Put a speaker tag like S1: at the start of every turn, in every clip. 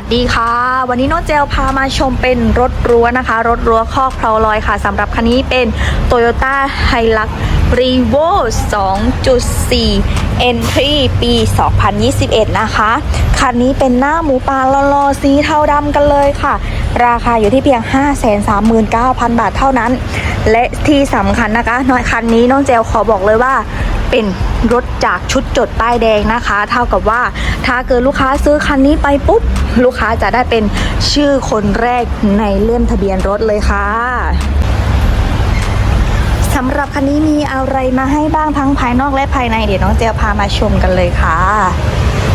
S1: วัสดีค่ะ วันนี้น้องเจลพามาชมเป็นรถรั้วนะคะ รถรั้วคอกเพลาลอยค่ะสำหรับคันนี้เป็น Toyota Hilux Revo 2.4 Entry ปี 2021 นะคะ คันนี้เป็นหน้าหมูป่าลอๆสีเทาดำกันเลยค่ะ ราคาอยู่ที่เพียง 539,000 บาทเท่านั้น และที่สำคัญนะคะน้อยคันนี้น้องเจลขอบอกเลยว่า เป็นรถจากชุดจดป้ายแดงนะคะ เท่ากับว่าถ้าเกิดลูกค้าซื้อคันนี้ไปปุ๊บ ลูกค้าจะได้เป็นชื่อคนแรกในเล่มทะเบียนรถเลยค่ะสำหรับคันนี้มีอะไรมาให้บ้างทั้งภายนอกและภายในเดี๋ยวน้องเจลพามาชมกันเลยค่ะ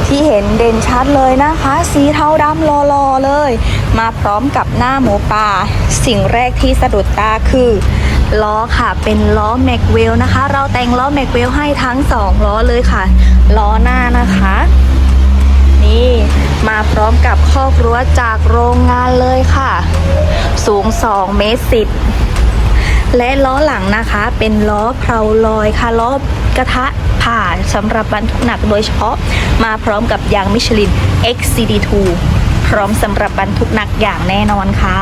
S1: ที่เห็นเด่นชัดเลยนะคะ สีเทาดำรอๆเลย มาพร้อมกับหน้าหมูป่า สิ่งแรกที่สะดุดตาคือ ล้อค่ะ เป็นล้อแม็กเวลนะคะ เราแต่งล้อแม็กเวลให้ทั้งสองล้อเลยค่ะ ล้อหน้านะคะ นี่มาพร้อมกับคอกรั้วจากโรงงานเลยค่ะ สูง2เมตรสิบและล้อหลังนะคะ เป็นล้อเพลาลอยค่ะล้อกระทะผ่าสำหรับบรรทุกหนักโดยเฉพาะมาพร้อมกับยางมิชลิน XCD2 พร้อมสำหรับบรรทุกหนักอย่างแน่นอนค่ะ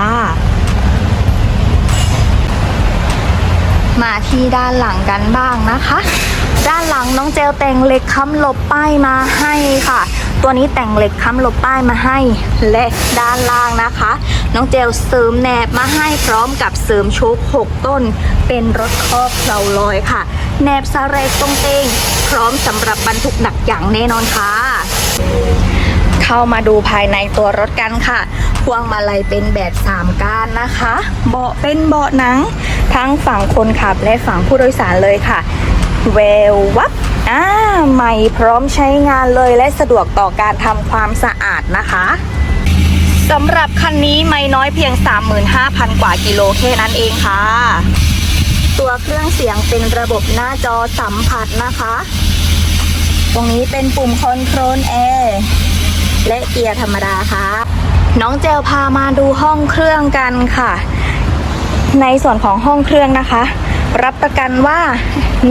S1: มาที่ด้านหลังกันบ้างนะคะ ด้านหลังน้องเจลแต่งเหล็กค้ำหลบป้ายมาให้ค่ะ ตัวนี้แต่งเหล็กค้ำหลบป้ายมาให้ และด้านล่างนะคะ น้องเจลเสริมแหนบมาให้พร้อมกับเสริมโชค6 ต้น เป็นรถครอบเพลาลอยค่ะแหนบสาเรกตรงเตงพร้อมสำหรับบรรทุกหนักอย่างแน่นอนค่ะ เข้ามาดูภายในตัวรถกันค่ะ วงมาลัยเป็นแบบ 3 ก้านนะคะ เบาะเป็นเบาะหนัง ทั้งฝั่งคนขับและฝั่งผู้โดยสารเลยค่ะเวลวับอ่าใหม่พร้อมใช้งานเลยและสะดวกต่อการทำความสะอาดนะคะสำหรับคันนี้ไม่น้อยเพียง 35,000 กว่ากิโลแค่นั้นเองค่ะ ตัวเครื่องเสียงเป็นระบบหน้าจอสัมผัสนะคะ ตรงนี้เป็นปุ่มคอนโทรลแอร์และเกียร์ธรรมดาค่ะ น้องเจลพามาดูห้องเครื่องกันค่ะ ในส่วนของห้องเครื่องนะคะ รับประกันว่า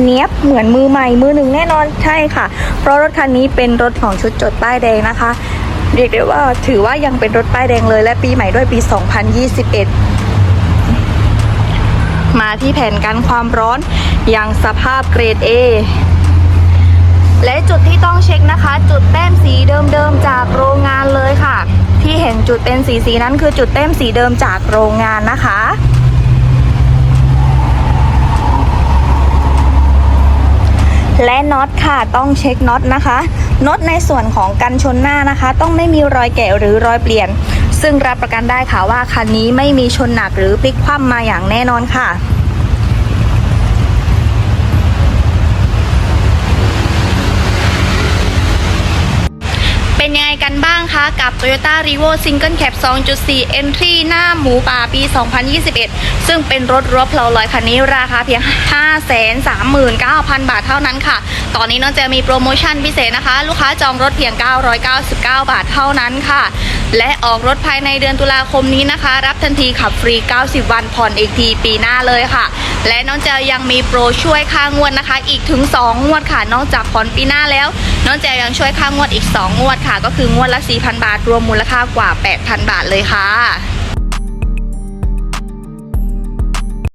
S1: เนี้ยบเหมือนมือใหม่มือหนึ่งแน่นอนใช่ค่ะ เพราะรถคันนี้เป็นรถของชุดจดป้ายแดงนะคะ เรียกได้ว่าถือว่ายังเป็นรถป้ายแดงเลย และปีใหม่ด้วยปี 2021 มาที่แผ่นกันความร้อนยังสภาพเกรด A และจุดที่ต้องเช็คนะคะ จุดแต้มสีเดิมๆจากโรงงานเลยค่ะ ที่เห็นจุดเป็นสีสีนั้นคือจุดแต้มสีเดิมจากโรงงานนะคะ และน็อตค่ะต้องเช็คน็อตนะคะน็อตในส่วนของกันชนหน้านะคะ ต้องไม่มีรอยแกะหรือรอยเปลี่ยน ซึ่งรับประกันได้ค่ะว่าคันนี้ไม่มีชนหนักหรือพลิกคว่ำมาอย่างแน่นอนค่ะ เป็นยังไงกันบ้างคะ กับ Toyota r e v o Single Cab 2.4 Entry หน้าหมูป่าปี 2021 ซึ่งเป็นรถรบเพลาลอยคันนี้ราคาเพียง 539,000 บาทเท่านั้นค่ะ ตอนนี้น้องเจมีโปรโมชั่นพิเศษนะคะ ลูกค้าจองรถเพียง 999 บาทเท่านั้นค่ะ และออกรถภายในเดือนตุลาคมนี้นะคะ รับทันทีขับฟรี 90 วันผ่อนอีกทีปีหน้าเลยค่ะ และน้องเจยังมีโปรช่วยค่างวดนะคะ อีกถึง 2 งวดค่ะ นอกจากผ่อนปีหน้าแล้ว น้องเจยังช่วยค่างวดอีก 2 งวดค่ะ ก็คืองวดละ 4,000 บาท รวมมูลค่ากว่า 8,000 บาทเลยค่ะ